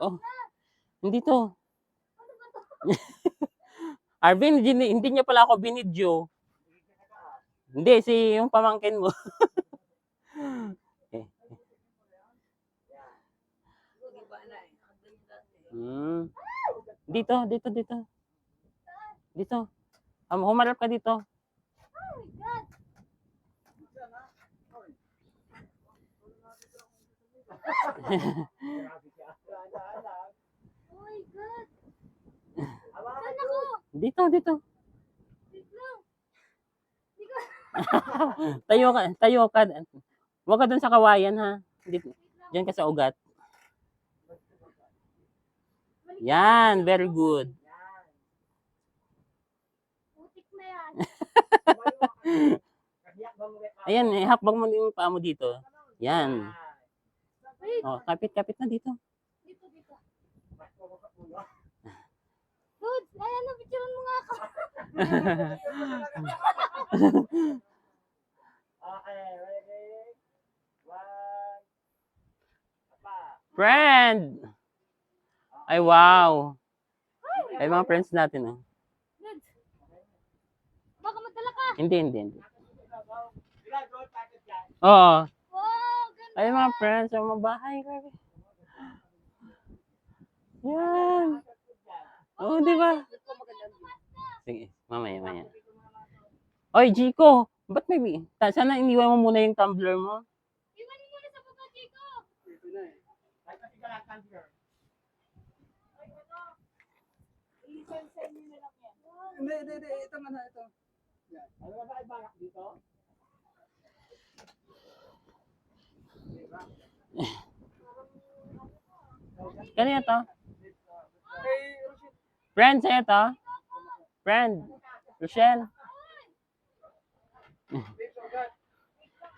Oh. Hindi to. Arvin, hindi, hindi niya pala ako binidyo. Hindi, si yung pamangkin mo. Eh. Hmm. Dito, dito, dito. Dito. Um, humarap ka dito. Oh my God. My God. Saan ako? Dito, dito. Tayo ka, tayo ka. Huwag ka dun sa kawayan ha. Dito, diyan ka sa ugat. Yan, very good. Putik na yan. Ayan, eh, hakbang mo yung paa mo dito. Yan. Wait. Oh, kapit-kapit na dito. Dito, dito. Dude, ayan na, picturean mo nga ako. Okay, ready? One. Apa. Friend! Ay, wow. Ay, mga friends natin, oh. Dude. Baka magdala ka. Hindi, hindi, hindi. Oo. Ay, mga friends, ang mga bahay. Grabe. Yan. Oo, di ba? Sige, mamaya, mamaya. Oy, Chico! Ba't may... Ta- Sana iniwan mo muna yung tumbler mo. Iwanin mo na sa baba, Chico. Ito na eh. Ay, pati ka lang tumbler. Hindi, hindi, hindi. Ito man, ito. Yan. Ano ba ba ibangak dito? Kanina to? Friend, sa'yo to? Friend. Rochelle.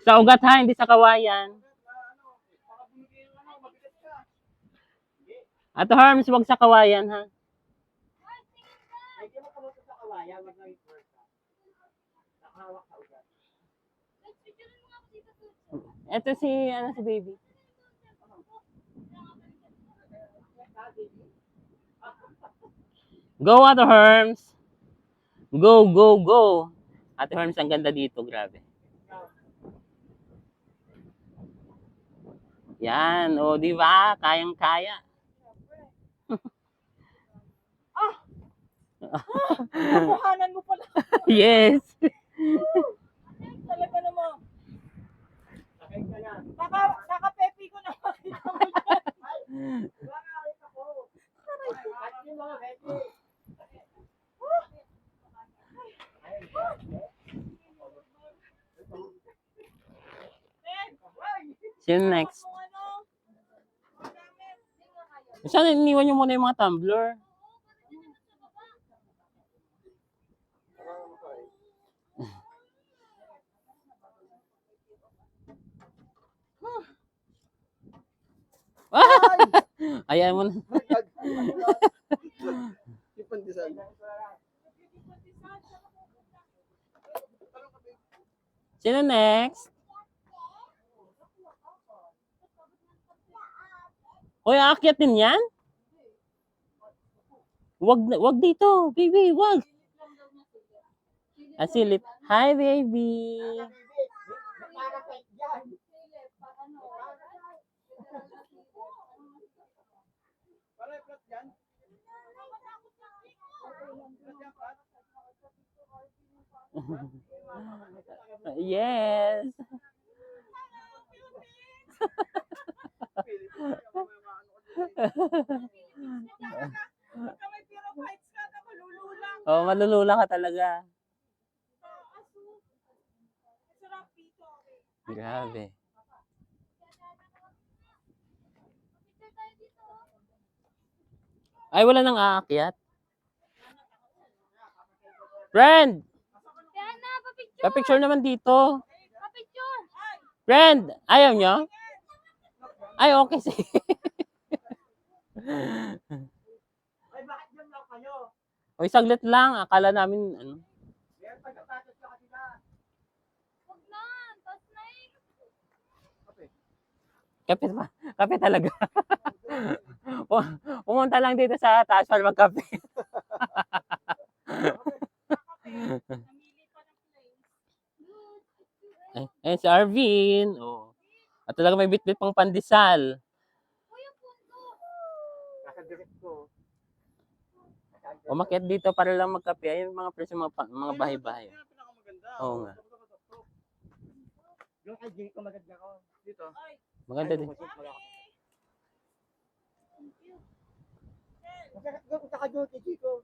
Sa ugat ha, hindi sa kawayan. Ato Herms, wag sa kawayan ha. Ito si, ano, si baby. Go, Ate Herms. Go, go, go. Ate Herms, ang ganda dito. Grabe. Yan. O, di ba? Kayang-kaya. Kuhanan mo pala. yes. Talaga naman. Sakay ka na. Kaka, kaka-pepi ko na makita mo dyan. Wala nga ulit ako. At yung mga happy. Sino next? Sana iniwan nyo muna yung mga tumbler. Ayan mo na. Sino next? Hoy, aakyat din yan? Wag, wag dito, baby, wag. Asilip. Hi, baby. Parapet yan. Para i-flat yan. Flat yan, flat. Yes. Philippines, kaya may mga ano ko dyan. Pagka may piro fights ka, na malululang. Oh, malulula ka talaga. Grabe. Ay, wala nang aakyat. Friend! Kaya na, papicture. Pa-picture naman dito. Papicture. Friend! Ayaw nyo? Ay, okay. Sige. Ay, bakit yan lang kayo? Oy, saglit lang. Akala namin, ano. Meron pagkatatas ka kanila. Huwag na. Tapos na eh. Kape pa. Kape talaga. Pu- Pumunta lang dito sa taas para magkape. Namili pa ng place. Ay, ayun si Arvin. Oh. At talaga may bitbit pang pandesal. Ko. Umakyat dito para lang magkape. Ayun mga presyo mga, pa- mga bahay-bahay. Yan ang pinakamaganda. Oo nga. Yung kay Jay ko maganda ko. Dito. Maganda din. Saka doon kay Chico.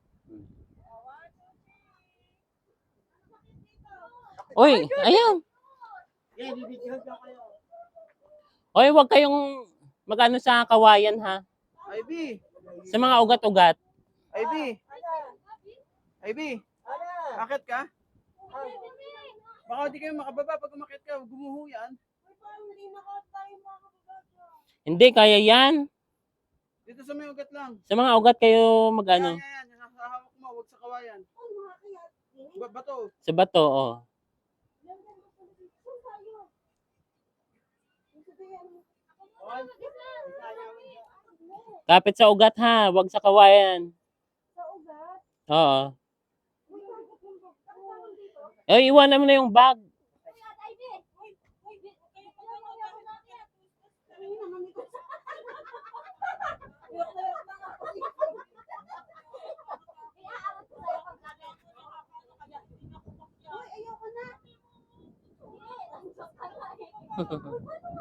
Uy, ayan. Yeah, bibigyan ko kayo. Uy, wag kayong magano sa kawayan ha. Ivy! Sa mga ugat-ugat. Ivy! Ivy! Akit ka? Baka hindi kayo makababa pag umakit ka. Gumuho yan. Hindi, kaya yan. Dito sa may ugat lang. Sa mga ugat kayo magano. Yan, yan, yan. Sa hawak mo, huwag sa kawayan. Ba bato. Sa bato, oh. Oy. Kapit sa ugat ha, wag sa kawayan. Oo. Eh, iwanan mo na yung bag. Ayoko na.